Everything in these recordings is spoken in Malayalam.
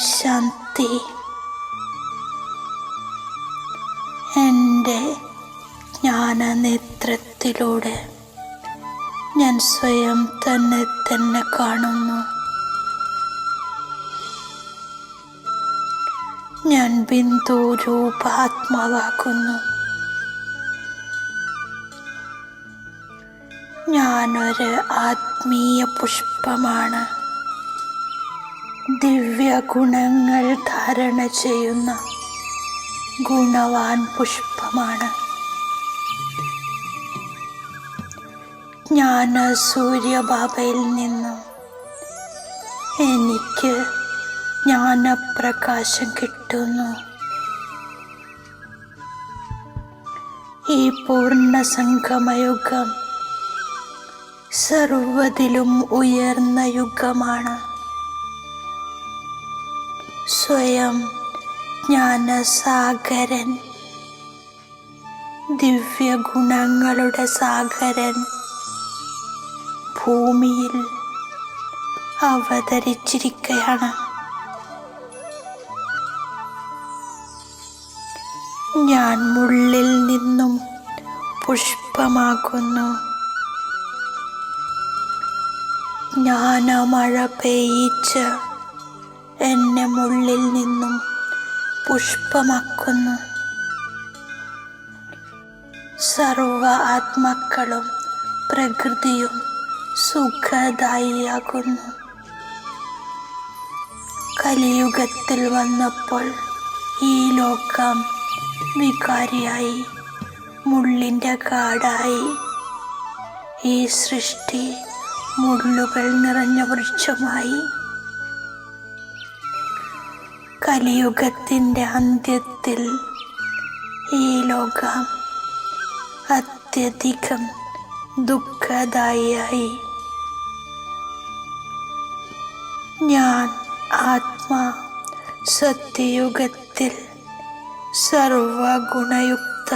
ശാന്തി. എന്റെ ജ്ഞാനനേത്രത്തിലൂടെ ഞാൻ സ്വയം തന്നെ തന്നെ കാണുന്നു. ഞാൻ ബിന്ദു രൂപാത്മാവാകുന്നു. ഞാനൊരു ആത്മീയ പുഷ്പമാണ്. ദിവ്യ ഗുണങ്ങൾ ധാരണ ചെയ്യുന്ന ഗുണവാൻ പുഷ്പമാണ്. ജ്ഞാന സൂര്യബാബയിൽ നിന്നും എനിക്ക് ജ്ഞാനപ്രകാശം കിട്ടുന്നു. ഈ പൂർണ സംഗമയുഗം സർവതിലും ഉയർന്ന യുഗമാണ്. സ്വയം ജ്ഞാനസാഗരൻ. ദിവ്യഗുണങ്ങളുടെ സാഗരൻ ഭൂമിയിൽ അവതരിച്ചിരിക്കുകയാണ് ഞാൻ മുള്ളിൽ നിന്നും പുഷ്പമാകുന്നു. മഴ പെയ്യിച്ച് എന്നെ മുള്ളിൽ നിന്നും പുഷ്പമാക്കുന്നു. സർവ ആത്മാക്കളും പ്രകൃതിയും സുഖദായിയാകുന്നു. കലിയുഗത്തിൽ വന്നപ്പോൾ ഈ ലോകം വികാരിയായി മുള്ളിന്റെ കാടായി. ഈ സൃഷ്ടി മുള്ളുകൾ നിറഞ്ഞ വൃക്ഷമായി കലിയുഗത്തിന്റെ അന്ത്യത്തിൽ ഈ ലോകം അത്യധികം ദുഃഖദായിയായി. ഞാൻ ആത്മാ സത്യയുഗത്തിൽ സർവഗുണയുക്ത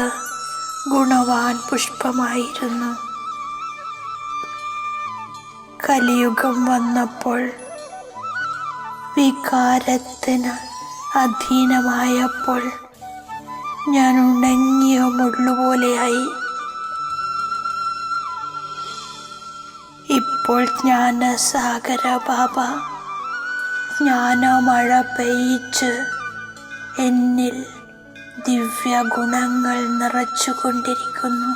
ഗുണവാൻ പുഷ്പമായിരുന്നു. കലിയുഗം വന്നപ്പോൾ വികാരത്തിന് അധീനമായപ്പോൾ ഞാൻ ഉണങ്ങിയ മുള്ളുപോലെയായി. ഇപ്പോൾ ജ്ഞാനസാഗര ബാബ. ജ്ഞാനമഴ പെയ്ച്ച് എന്നിൽ ദിവ്യ ഗുണങ്ങൾ നിറച്ചുകൊണ്ടിരിക്കുന്നു.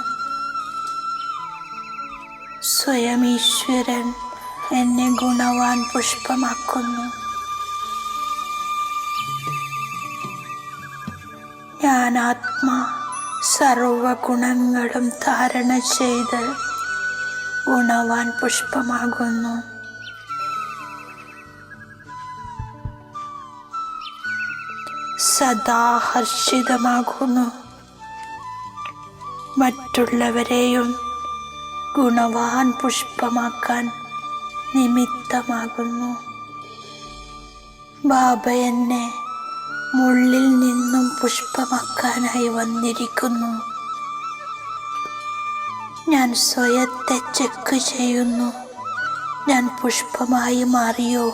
സ്വയം ഈശ്വരൻ എന്നെ ഗുണവാൻ പുഷ്പമാക്കുന്നു. ഞാൻ ആത്മാ സർവഗുണങ്ങളും ധാരണ ചെയ്ത് ഗുണവാൻ പുഷ്പമാകുന്നു. സദാ ഹർഷിതമാകുന്നു. മറ്റുള്ളവരെയും ഗുണവാൻ പുഷ്പമാക്കാൻ നിമിത്തമാകുന്നു. ബാബ എന്നെ മുള്ളിൽ നിന്നും പുഷ്പമാക്കാനായി വന്നിരിക്കുന്നു. ഞാൻ സ്വയത്തെ ചെക്ക് ചെയ്യുന്നു. ഞാൻ പുഷ്പമായി മാറിയോ?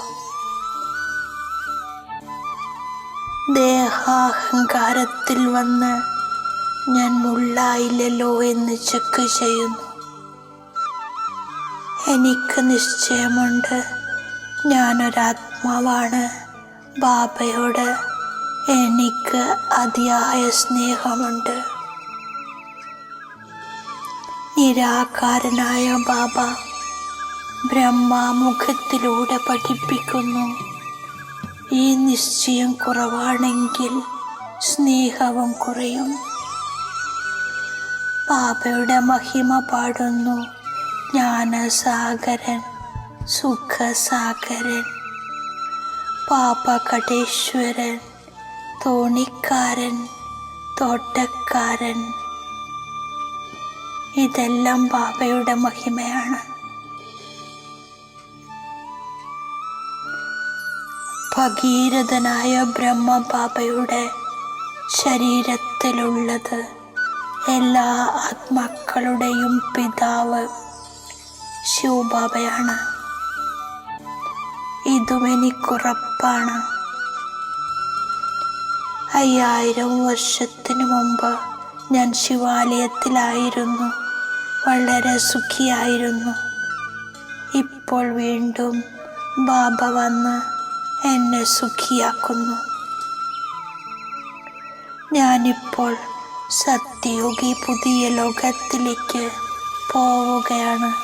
ദേഹാഹങ്കാരത്തിൽ വന്ന് ഞാൻ മുള്ളായില്ലല്ലോ എന്ന് ചെക്ക് ചെയ്യുന്നു. എനിക്ക് നിശ്ചയമുണ്ട്. ഞാനൊരാത്മാവാണ്. ബാബയോട് എനിക്ക് അതിയായ സ്നേഹമുണ്ട്. നിരാകാരനായ ബാബ ബ്രഹ്മാമുഖത്തിലൂടെ പഠിപ്പിക്കുന്നു. ഈ നിശ്ചയം കുറവാണെങ്കിൽ സ്നേഹവും കുറയും. ബാബയുടെ മഹിമ പാടുന്നു. ജ്ഞാനസാഗരൻ സുഖസാഗരൻ പാപകടേശ്വരൻ തോണിക്കാരൻ തോട്ടക്കാരൻ. ഇതെല്ലാം ബാബയുടെ മഹിമയാണ്. ഭഗീരഥനായ ബ്രഹ്മ ബാബയുടെ ശരീരത്തിലുള്ളത് എല്ലാ ആത്മാക്കളുടെയും പിതാവ് ശിവബാബയാണ്. ഇതും എനിക്കുറപ്പാണ്. അയ്യായിരം വർഷത്തിനു മുമ്പ് ഞാൻ ശിവാലയത്തിലായിരുന്നു. വളരെ സുഖിയായിരുന്നു. ഇപ്പോൾ വീണ്ടും ബാബ വന്ന് എന്നെ സുഖിയാക്കുന്നു. ഞാനിപ്പോൾ സത്യയോഗി പുതിയ ലോകത്തിലേക്ക് പോവുകയാണ്.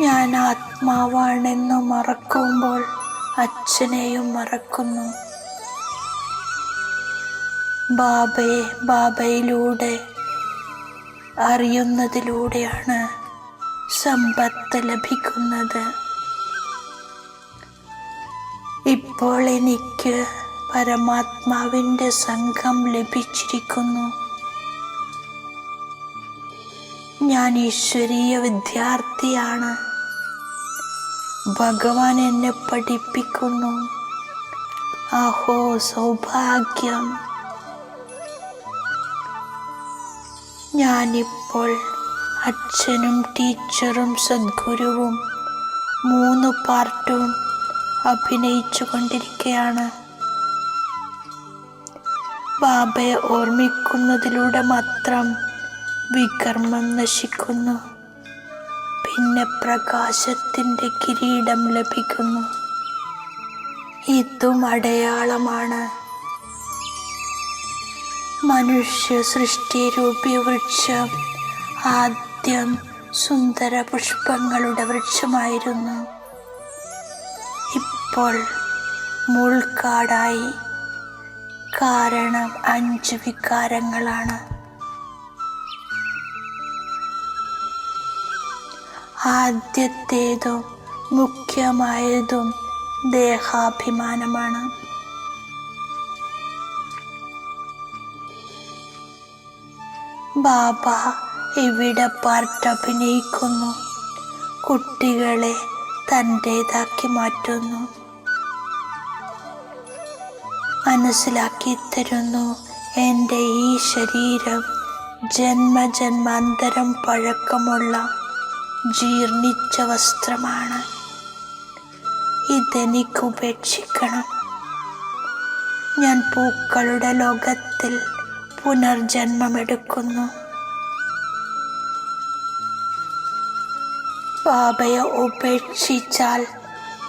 ഞാൻ ആത്മാവാണെന്ന് മറക്കുമ്പോൾ അച്ഛനെയും മറക്കുന്നു. ബാബയെ ബാബയിലൂടെ അറിയുന്നതിലൂടെയാണ് സമ്പത്ത് ലഭിക്കുന്നത്. ഇപ്പോൾ എനിക്ക് പരമാത്മാവിന്റെ സംഘം ലഭിച്ചിരിക്കുന്നു. ഞാൻ ഈശ്വരീയ വിദ്യാർത്ഥിയാണ്. ഭഗവാൻ എന്നെ പഠിപ്പിക്കുന്നു. അഹോ സൗഭാഗ്യം. ഞാനിപ്പോൾ അച്ഛനും ടീച്ചറും സദ്ഗുരുവും മൂന്ന് പാർട്ടും അഭിനയിച്ചു കൊണ്ടിരിക്കുകയാണ് ബാബയെ ഓർമ്മിക്കുന്നതിലൂടെ മാത്രം വികർമ്മം നശിക്കുന്നു. പിന്നെ പ്രകാശത്തിന്റെ കിരീടം ലഭിക്കുന്നു. ഇതും അടയാളമാണ്. മനുഷ്യ സൃഷ്ടി രൂപി വൃക്ഷം ആദ്യം സുന്ദര പുഷ്പങ്ങളുടെ വൃക്ഷമായിരുന്നു. ഇപ്പോൾ മുൾക്കാടായി. കാരണം അഞ്ച് വികാരങ്ങളാണ്. ആദ്യത്തേതും മുഖ്യമായതും ദേഹാഭിമാനമാണ്. ബാബ ഇവിടെ പാർട്ട് അഭിനയിക്കുന്നു. കുട്ടികളെ തന്റേതാക്കി മാറ്റുന്നു. മനസ്സിലാക്കി തരുന്നു എന്റെ ഈ ശരീരം ജന്മജന്മാന്തരം പഴക്കമുള്ള ജീർണിച്ച വസ്ത്രമാണ്. ഇതെനിക്ക് ഉപേക്ഷിക്കണം ഞാൻ പൂക്കളുടെ ലോകത്തിൽ പുനർജന്മമെടുക്കുന്നു. ബാബയെ ഉപേക്ഷിച്ചാൽ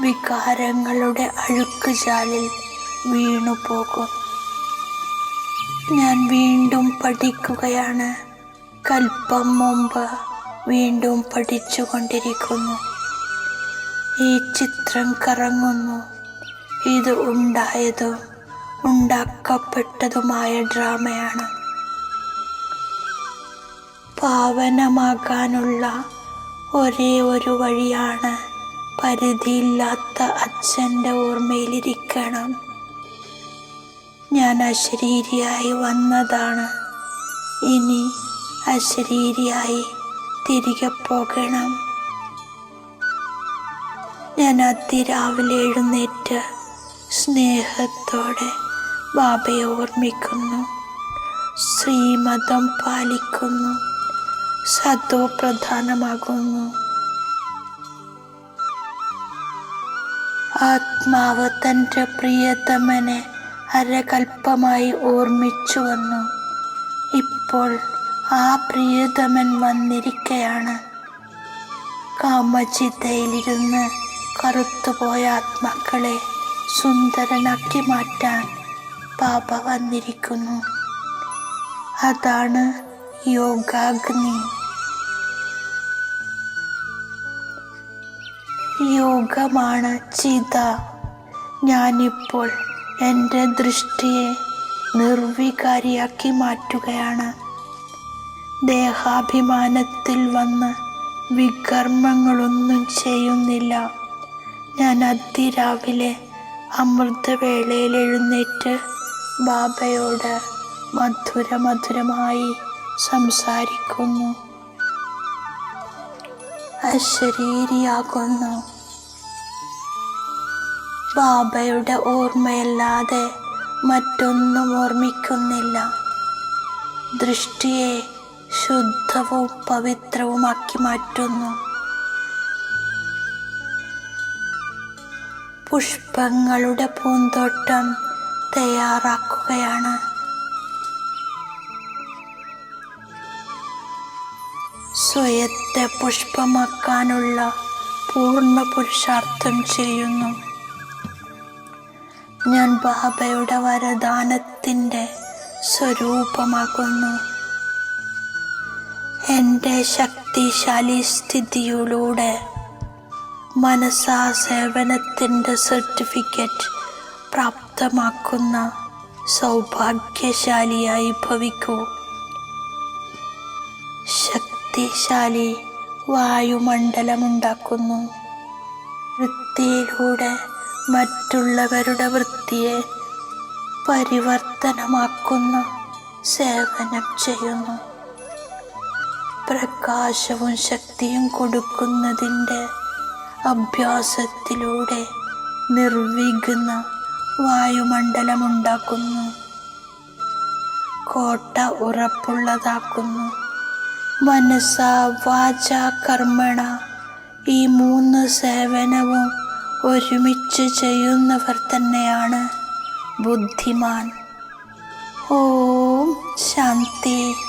വികാരങ്ങളുടെ അഴുക്കുചാലിൽ വീണുപോകും. ഞാൻ വീണ്ടും പഠിക്കുകയാണ്. കൽപ്പം മുമ്പ് വീണ്ടും പഠിച്ചുകൊണ്ടിരിക്കുന്നു. ഈ ചിത്രം കറങ്ങുന്നു. ഇത് ഉണ്ടായതും ഉണ്ടാക്കപ്പെട്ടതുമായ ഡ്രാമയാണ്. പാവനമാകാനുള്ള ഒരേ ഒരു വഴിയാണ് പരിധിയില്ലാത്ത അച്ഛന്റെ ഓർമ്മയിലിരിക്കണം. ഞാൻ അശരീരിയായി വന്നതാണ്. ഇനി അശരീരിയായി തിരികെ പോകണം. ഞാൻ അതിരാവിലെ എഴുന്നേറ്റ് സ്നേഹത്തോടെ ബാബയെ ഓർമ്മിക്കുന്നു. ശ്രീമതം പാലിക്കുന്നു. സത്വ പ്രധാനമാകുന്നു. ആത്മാവ് തന്റെ പ്രിയതമനെ അരകൽപ്പമായി ഓർമ്മിച്ചു വന്നു. ഇപ്പോൾ ആ പ്രിയതമൻ വന്നിരിക്കയാണ്. കാമചിതയിലിരുന്ന് കറുത്തുപോയ ആത്മാക്കളെ സുന്ദരനാക്കി മാറ്റാൻ പാപ വന്നിരിക്കുന്നു. അതാണ് യോഗാഗ്നി. യോഗമാണ് ചിത. ഞാനിപ്പോൾ എന്റെ ദൃഷ്ടിയെ നിർവികാരിയാക്കി മാറ്റുകയാണ്. ദേഹാഭിമാനത്തിൽ വന്ന് വികർമ്മങ്ങളൊന്നും ചെയ്യുന്നില്ല. ഞാൻ അതിരാവിലെ അമൃതവേളയിൽ എഴുന്നേറ്റ് ബാബയോട് മധുര മധുരമായി സംസാരിക്കുന്നു. അശരീരിയാകുന്നു. ബാബയുടെ ഓർമ്മയല്ലാതെ മറ്റൊന്നും ഓർമ്മിക്കുന്നില്ല. ദൃഷ്ടിയെ ശുദ്ധവും പവിത്രവുമാക്കി മാറ്റുന്നു. പുഷ്പങ്ങളുടെ പൂന്തോട്ടം തയ്യാറാക്കുകയാണ്. സ്വയത്തെ പുഷ്പമാക്കാനുള്ള പൂർണ പുരുഷാർത്ഥം ചെയ്യുന്നു. ഞാൻ ബാബയുടെ വരദാനത്തിന്റെ സ്വരൂപമാകുന്നു. എന്റെ ശക്തിശാലി സ്ഥിതിയിലൂടെ മനസാ സേവനത്തിന്റെ സർട്ടിഫിക്കറ്റ് പ്രാപ്തമാക്കുന്ന സൗഭാഗ്യശാലിയായി ഭവിക്കൂ. ശക്തിശാലി വായുമണ്ഡലമുണ്ടാക്കുന്നു. വൃത്തിയിലൂടെ മറ്റുള്ളവരുടെ വൃത്തിയെ പരിവർത്തനമാക്കുന്ന സേവനം ചെയ്യുന്നു. പ്രകാശവും ശക്തിയും കൊടുക്കുന്നതിന്റെ അഭ്യാസത്തിലൂടെ നിർവിഘ്ന വായുമണ്ഡലമുണ്ടാക്കുന്നു. കോട്ട ഉറപ്പുള്ളതാക്കുന്നു. മനസ്സ വാച കർമ്മണ. ഈ മൂന്ന് സേവനവും ഒരുമിച്ച് ചെയ്യുന്നവർ തന്നെയാണ് ബുദ്ധിമാൻ. ഓം ശാന്തി.